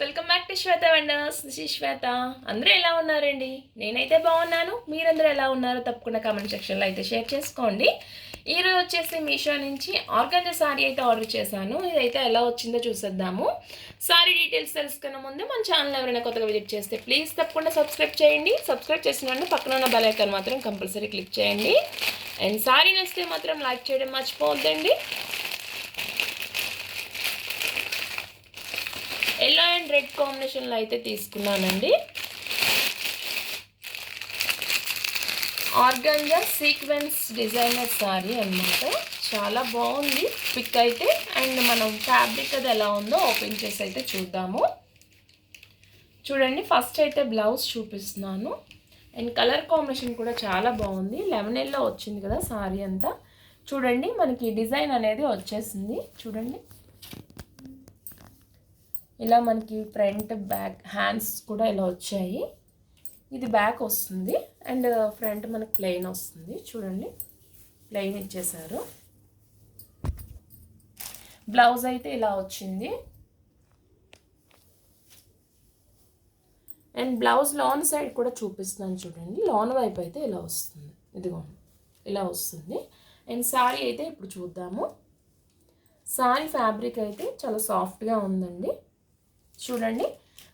Welcome back to Shweta vendors. This is Shweta. అందరూ ఎలా ఉన్నారండి? నేనైతే బాగున్నాను. మీరందరూ ఎలా ఉన్నారో తప్పకుండా కామెంట్ సెక్షన్లో అయితే షేర్ చేసుకోండి. ఈరోజు వచ్చేసి మీషో నుంచి ఆర్గంజా సారీ అయితే ఆర్డర్ చేశాను. ఇదైతే ఎలా వచ్చిందో చూసేద్దాము. సారీ డీటెయిల్స్ తెలుసుకున్న ముందు మన ఛానల్ ఎవరైనా కొత్తగా విజిట్ చేస్తే ప్లీజ్ తప్పకుండా సబ్స్క్రైబ్ చేయండి. సబ్స్క్రైబ్ చేసిన వెంటనే పక్కన ఉన్న బెల్ ఐకాన్ మాత్రం కంపల్సరీ క్లిక్ చేయండి. అండ్ సారీ నచ్చితే మాత్రం లైక్ చేయడం మర్చిపోవద్దండి ఎల్లో అండ్ రెడ్ కాంబినేషన్లో అయితే తీసుకున్నానండి. ఆర్గంజా సీక్వెన్స్ డిజైనర్ శారీ అన్నమాట. చాలా బాగుంది. పిక్ అయితే అండ్ మనం ఫ్యాబ్రిక్ అది ఎలా ఉందో ఓపెన్ చేసి అయితే చూద్దాము. చూడండి ఫస్ట్ అయితే బ్లౌజ్ చూపిస్తున్నాను. అండ్ కలర్ కాంబినేషన్ కూడా చాలా బాగుంది. లెమన్ ఎల్లో వచ్చింది కదా శారీ అంతా. చూడండి మనకి డిజైన్ అనేది వచ్చేసింది. చూడండి. ఇలా మనకి ఫ్రంట్ బ్యాక్ హ్యాండ్స్ కూడా ఇలా వచ్చాయి. ఇది బ్యాక్ వస్తుంది. అండ్ ఫ్రంట్ మనకి ప్లెయిన్ వస్తుంది. చూడండి. ప్లెయిన్ ఇచ్చేసారు. బ్లౌజ్ అయితే ఇలా వచ్చింది. అండ్ బ్లౌజ్ లాన్ సైడ్ కూడా చూపిస్తున్నాను చూడండి. లాన్ వైపు అయితే ఇలా వస్తుంది. ఇదిగో ఇలా వస్తుంది. అండ్ సారీ అయితే ఇప్పుడు చూద్దాము. సారీ ఫ్యాబ్రిక్ అయితే చాలా సాఫ్ట్గా ఉందండి. చూడండి.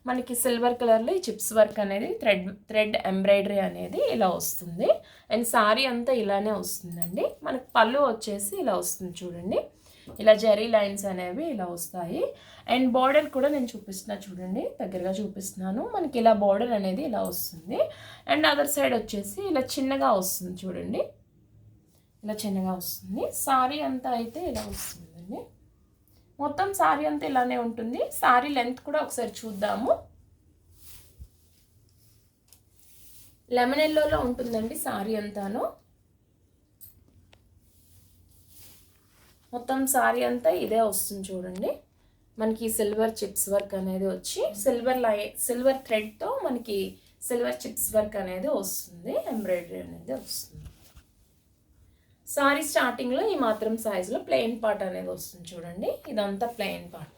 మనకి సిల్వర్ కలర్లో ఈ చిప్స్ వర్క్ అనేది థ్రెడ్ థ్రెడ్ ఎంబ్రాయిడరీ అనేది ఇలా వస్తుంది. అండ్ సారీ అంతా ఇలానే వస్తుందండి. మనకి పళ్ళు వచ్చేసి ఇలా వస్తుంది చూడండి. ఇలా జెరీ లైన్స్ అనేవి ఇలా వస్తాయి. అండ్ బార్డర్ కూడా నేను చూపిస్తున్నా చూడండి. దగ్గరగా చూపిస్తున్నాను. మనకి ఇలా బార్డర్ అనేది ఇలా వస్తుంది. అండ్ అదర్ సైడ్ వచ్చేసి ఇలా చిన్నగా వస్తుంది చూడండి. ఇలా చిన్నగా వస్తుంది. సారీ అంతా అయితే ఇలా వస్తుంది. మొత్తం సారీ అంతా ఇలానే ఉంటుంది. సారీ లెంత్ కూడా ఒకసారి చూద్దాము. లెమన్ ఎల్లోలో ఉంటుందండి సారీ అంతాను. మొత్తం సారీ అంతా ఇదే వస్తుంది చూడండి. మనకి సిల్వర్ చిప్స్ వర్క్ అనేది వచ్చి సిల్వర్ లై సిల్వర్ థ్రెడ్తో మనకి సిల్వర్ చిప్స్ వర్క్ అనేది వస్తుంది ఎంబ్రాయిడరీ అనేది వస్తుంది. సారీ స్టార్టింగ్లో ఈ మాత్రం సైజులో ప్లెయిన్ పార్ట్ అనేది వస్తుంది చూడండి. ఇదంతా ప్లెయిన్ పార్ట్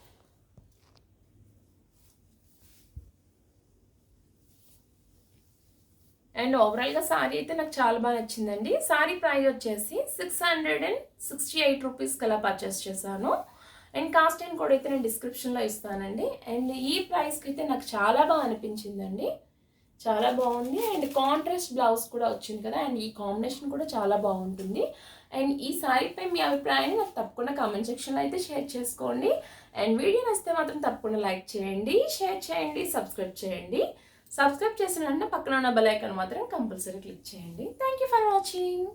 అండ్ ఓవరాల్గా సారీ అయితే నాకు చాలా బాగా నచ్చిందండి. సారీ ప్రైస్ వచ్చేసి six hundred and sixty eight రూపీస్కి అలా పర్చేస్ చేశాను. అండ్ కాస్ట్ అండ్ కూడా అయితే నేను డిస్క్రిప్షన్లో ఇస్తానండి. అండ్ ఈ ప్రైస్కి అయితే నాకు చాలా బాగా అనిపించిందండి. చాలా బాగుంది. అండ్ కాంట్రాస్ట్ బ్లౌజ్ కూడా వచ్చింది కదా అండ్ ఈ కాంబినేషన్ కూడా చాలా బాగుంటుంది. అండ్ ఈ సారీపై మీ అభిప్రాయాన్ని నాకు తప్పకుండా కామెంట్ సెక్షన్లో అయితే షేర్ చేసుకోండి. అండ్ వీడియో నచ్చితే మాత్రం తప్పకుండా లైక్ చేయండి షేర్ చేయండి సబ్స్క్రైబ్ చేయండి. సబ్స్క్రైబ్ చేసిన వెంటనే పక్కన ఉన్న బెల్ ఐకాన్ మాత్రం కంపల్సరీ క్లిక్ చేయండి. Thank you for watching